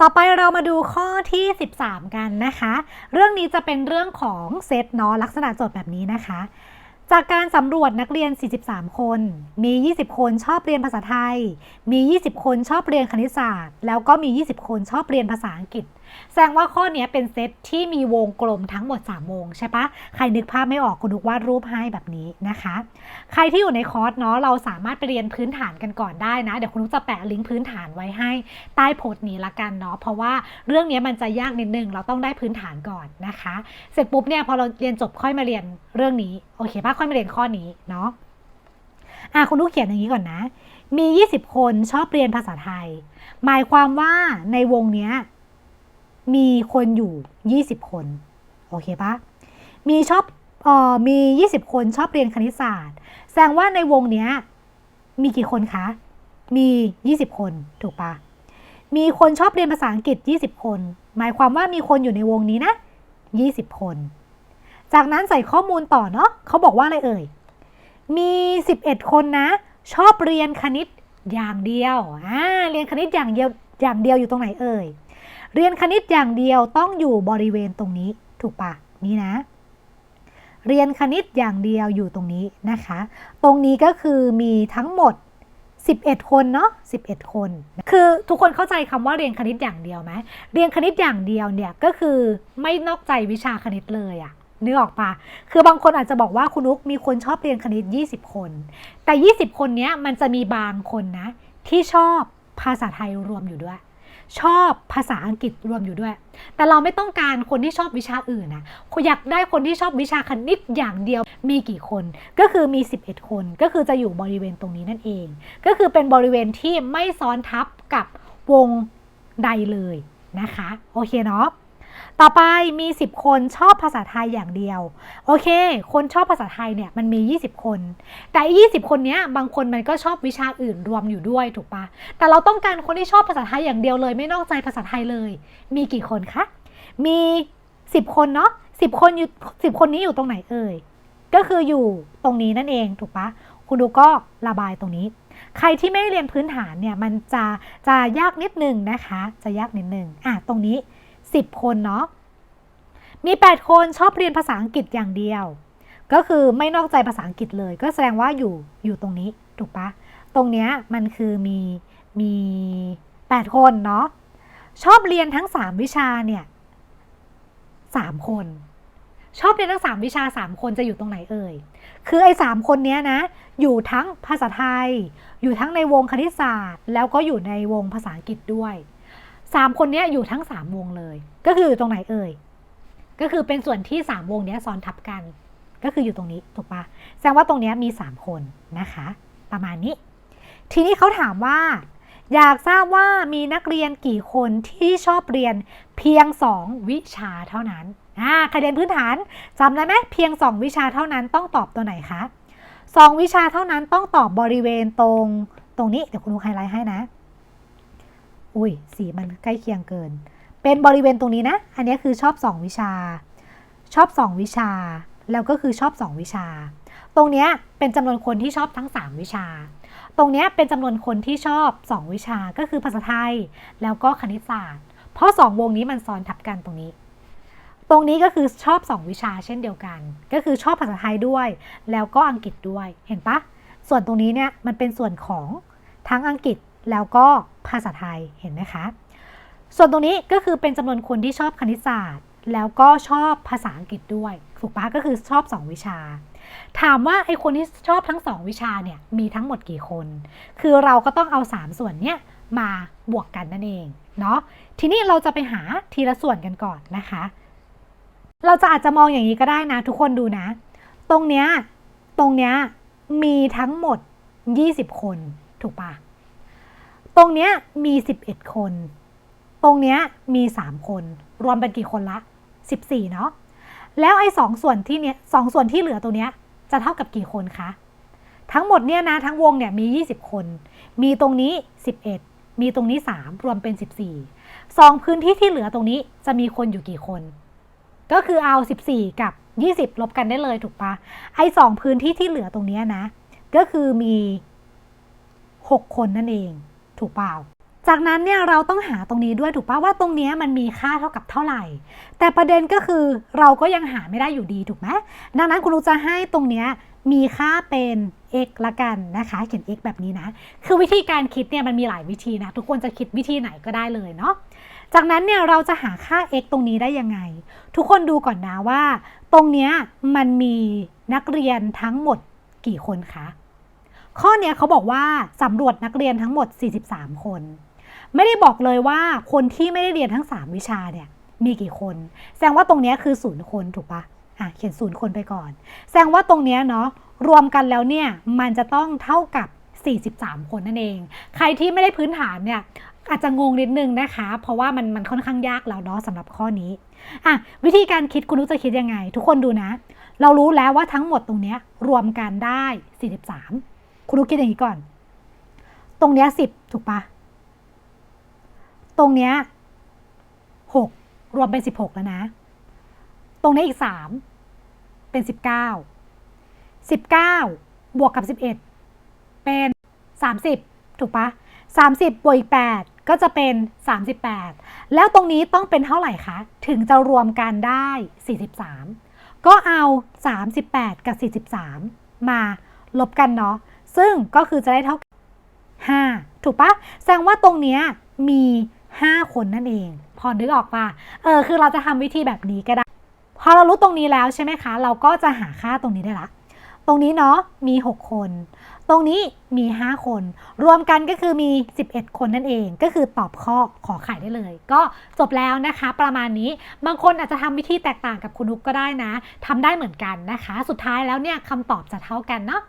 ต่อไปเรามาดูข้อที่ 13 กันนะคะ เรื่องนี้จะเป็นเรื่องของเซตเนาะลักษณะโจทย์แบบนี้นะคะ จากการสำรวจนักเรียน 43 คน มี 20 คนชอบเรียนภาษาไทย มี 20 คนชอบเรียนคณิตศาสตร์ แล้วก็มี 20 คนชอบเรียนภาษาอังกฤษ แสดงว่าข้อนี้เป็นเซตที่มีวงกลมทั้งหมด 3 วงใช่ปะ ใครนึกภาพไม่ออกคุณนุกวาดรูปให้แบบนี้นะคะ ใครที่อยู่ในคอร์สเนาะ เราสามารถไปเรียนพื้นฐานกันก่อนได้นะ เดี๋ยวคุณนุกจะแปะลิงก์พื้นฐานไว้ให้ใต้โพสต์นี้ละกันเนาะ เพราะว่าเรื่องนี้มันจะยากนิดนึง เราต้องได้พื้นฐานก่อนนะคะ เสร็จปุ๊บเนี่ยพอเราเรียนจบค่อยมาเรียนเรื่องนี้โอเคป่ะค่อยมาเรียนข้อนี้เนาะอะคุณนุกเขียนอย่างนี้ก่อนนะ มี 20 คนชอบเรียนภาษาไทย หมายความว่าในวงเนี้ย มีคนอยู่ 20 คน โอเคปะมีชอบเอ่อมี 20 คนชอบเรียนคณิตศาสตร์ แสดงว่าในวงเนี้ย มีกี่คนคะ มี 20 คนถูกปะมีคนชอบเรียนภาษาอังกฤษ 20 คน หมายความว่ามีคนอยู่ในวงนี้นะ 20 คน จากนั้นใส่ข้อมูลต่อเนาะเขาบอกว่าอะไรเอ่ย มี 11 คนนะ ชอบเรียนคณิตอย่างเดียวอ่าเรียนคณิตอย่างเดียวอย่างเดียวอยู่ตรงไหนเอ่ย เรียนคณิตอย่างเดียวต้องอยู่บริเวณตรงนี้ถูกปะนี่นะ เรียนคณิตอย่างเดียวอยู่ตรงนี้นะคะ ตรงนี้ก็คือมีทั้งหมด 11 คนเนาะ11 คน คือทุกคนเข้าใจคำว่าเรียนคณิตอย่างเดียวไหมเรียนคณิตอย่างเดียวเนี่ยก็คือไม่นอกใจวิชาคณิตเลยอะ นึกออกปะคือบางคนอาจจะบอกว่าคุณนุกมีคนชอบเรียนคณิต 20 คน แต่ 20 คนเนี้ยมันจะมีบางคนนะ ที่ชอบภาษาไทยรวมอยู่ด้วย ชอบภาษาอังกฤษรวมอยู่ด้วย แต่เราไม่ต้องการคนที่ชอบวิชาอื่นนะอยากได้คนที่ชอบวิชาคณิตอย่างเดียวมีกี่คน ก็คือมี 11 คน ก็คือจะอยู่บริเวณตรงนี้นั่นเอง ก็คือเป็นบริเวณที่ไม่ซ้อนทับกับวงใดเลยนะคะ โอเคเนาะ ต่อไปมี 10 คนชอบภาษาไทยอย่างเดียว โอเค คนชอบภาษาไทยเนี่ยมันมี 20 คน แต่อี20 คนเนี้ยบางคนมันก็ชอบวิชาอื่นรวมอยู่ด้วยถูกปะแต่เราต้องการคนที่ชอบภาษาไทยอย่างเดียวเลย ไม่นอกใจภาษาไทยเลย มีกี่คนคะ มี 10 คนเนาะ10 คนอยู่10 คนนี้อยู่ตรงไหนเอ่ย ก็คืออยู่ตรงนี้นั่นเองถูกปะคุณดูก็ระบายตรงนี้ ใครที่ไม่เรียนพื้นฐานเนี่ยมันจะจะยากนิดนึงนะคะ จะยากนิดนึงอะตรงนี้ 10 คนเนาะมี 8 คนชอบเรียนภาษาอังกฤษอย่างเดียว ก็คือไม่นอกใจภาษาอังกฤษเลย ก็แสดงว่าอยู่อยู่ตรงนี้ถูกปะตรงเนี้ยมันคือมีมี 8 คนเนาะชอบเรียนทั้ง 3 วิชาเนี่ย3คน ชอบเรียนทั้ง 3 วิชา 3 คนจะอยู่ตรงไหนเอ่ยคือไอ้สามคนเนี้ยนะ อยู่ทั้งภาษาไทย อยู่ทั้งในวงคณิตศาสตร์ แล้วก็อยู่ในวงภาษาอังกฤษด้วย สามคนนี้อยู่ทั้งสามวงเลย ก็คืออยู่ตรงไหนเอ่ย ก็คือเป็นส่วนที่สามวงนี้ซ้อนทับกัน ก็คืออยู่ตรงนี้ถูกปะแสดงว่าตรงนี้มีสามคนนะคะ ประมาณนี้ ทีนี้เขาถามว่า อยากทราบว่ามีนักเรียนกี่คนที่ชอบเรียนเพียง2วิชาเท่านั้นอ่าใครเรียนพื้นฐานจำได้ไหมเพียง2วิชาเท่านั้นต้องตอบตัวไหนคะสองวิชาเท่านั้นต้องตอบบริเวณตรงตรงนี้เดี๋ยวคุณดูไฮไลท์ให้นะ อุ้ยสีมันใกล้เคียงเกิน เป็นบริเวณตรงนี้นะ อันนี้คือชอบ 2 วิชา ชอบ 2 วิชา แล้วก็คือชอบ 2 วิชา ตรงเนี้ยเป็นจำนวนคนที่ชอบทั้ง 3 วิชา ตรงเนี้ยเป็นจำนวนคนที่ชอบ 2 วิชา ก็คือภาษาไทย แล้วก็คณิตศาสตร์ เพราะ 2 วงนี้มันซ้อนทับกันตรงนี้ตรงนี้ก็คือชอบ 2 วิชาเช่นเดียวกัน ก็คือชอบภาษาไทยด้วย แล้วก็อังกฤษด้วย เห็นปะ ส่วนตรงนี้เนี่ยมันเป็นส่วนของทั้งอังกฤษ แล้วก็ภาษาไทยเห็นไหมคะ ส่วนตรงนี้ก็คือเป็นจำนวนคนที่ชอบคณิตศาสตร์ แล้วก็ชอบภาษาอังกฤษด้วยถูกปะก็คือชอบ 2 วิชา ถามว่าไอ้คนที่ชอบทั้ง 2 วิชาเนี่ยมีทั้งหมดกี่คน คือเราก็ต้องเอา 3 ส่วนเนี้ยมาบวกกันนั่นเองเนาะทีนี้เราจะไปหาทีละส่วนกันก่อนนะคะ เราจะอาจจะมองอย่างนี้ก็ได้นะ ทุกคนดูนะ ตรงเนี้ยตรงเนี้ยมีทั้งหมด 20 คนถูกปะ ตรงเนี้ยมี 11 คน ตรงเนี้ยมี 3 คน รวมเป็นกี่คนละ 14 เนาะ แล้วไอ้สองส่วนที่เนี้ยสองส่วนที่เหลือตัวเนี้ยจะเท่ากับกี่คนคะ ทั้งหมดเนี่ยนะทั้งวงเนี่ยมี 20 คน มีตรงนี้ 11 มีตรงนี้ 3 รวมเป็น 14สองพื้นที่ที่เหลือตรงนี้จะมีคนอยู่กี่คน ก็คือเอา 14 กับ 20 ลบกันได้เลยถูกปะไอ้สองพื้นที่ที่เหลือตรงเนี้ยนะ ก็คือมี 6 คนนั่นเอง ถูกเปล่า จากนั้นเนี่ยเราต้องหาตรงนี้ด้วยถูกป่ะว่าตรงนี้มันมีค่าเท่ากับเท่าไหร่ แต่ประเด็นก็คือเราก็ยังหาไม่ได้อยู่ดีถูกไหมดังนั้นคุณลูจะให้ตรงนี้มีค่าเป็น x ละกันนะคะ เขียน x แบบนี้นะ คือวิธีการคิดเนี่ยมันมีหลายวิธีนะ ทุกคนจะคิดวิธีไหนก็ได้เลยเนาะ จากนั้นเนี่ยเราจะหาค่า x ตรงนี้ได้ยังไง ทุกคนดูก่อนนะว่า ตรงเนี้ยมันมีนักเรียนทั้งหมดกี่คนคะ ข้อเนี้ยเขาบอกว่าสำรวจนักเรียนทั้งหมด 43 คน ไม่ได้บอกเลยว่าคนที่ไม่ได้เรียนทั้ง 3 วิชาเนี่ยมีกี่คน แสดงว่าตรงเนี้ยคือศูนย์คนถูกปะอะเขียนศูนย์คนไปก่อน แสดงว่าตรงเนี้ยเนาะรวมกันแล้วเนี่ยมันจะต้องเท่ากับ 43 คนนั่นเอง ใครที่ไม่ได้พื้นฐานเนี่ยอาจจะงงนิดนึงนะคะ เพราะว่ามันมันค่อนข้างยากแล้วเนาะสำหรับข้อนี้อะวิธีการคิดคุณนุกจะคิดยังไง ทุกคนดูนะ เรารู้แล้วว่าทั้งหมดตรงเนี้ยรวมกันได้ 43 คุณนุกคิดอย่างนี้ก่อน ตรงเนี้ย10ถูกปะตรงเนี้ย6รวมเป็น16แล้วนะ ตรงนี้อีก3เป็น19 19บเก้าบวกกับ11เอ็ดเป็น30ถูกปะ30บบวกอีก8ก็จะเป็น 38 แล้วตรงนี้ต้องเป็นเท่าไหร่คะ ถึงจะรวมกันได้ 43 ก็เอา 38 กับ 43 มาลบกันเนาะ ซึ่งก็คือจะได้เท่ากับ5ถูกปะแสดงว่าตรงเนี้ยมี 5 คนนั่นเอง พอนึกออกปะเออคือเราจะทำวิธีแบบนี้ก็ได้ พอเรารู้ตรงนี้แล้วใช่ไหมคะ เราก็จะหาค่าตรงนี้ได้ละ ตรงนี้เนาะมี 6 คน ตรงนี้มี 5 คน รวมกันก็คือมี 11 คนนั่นเอง ก็คือตอบข้อขอไข่ได้เลย ก็จบแล้วนะคะ ประมาณนี้ บางคนอาจจะทำวิธีแตกต่างกับคุณนุกก็ได้นะทำได้เหมือนกันนะคะ สุดท้ายแล้วเนี่ยคำตอบจะเท่ากันเนาะ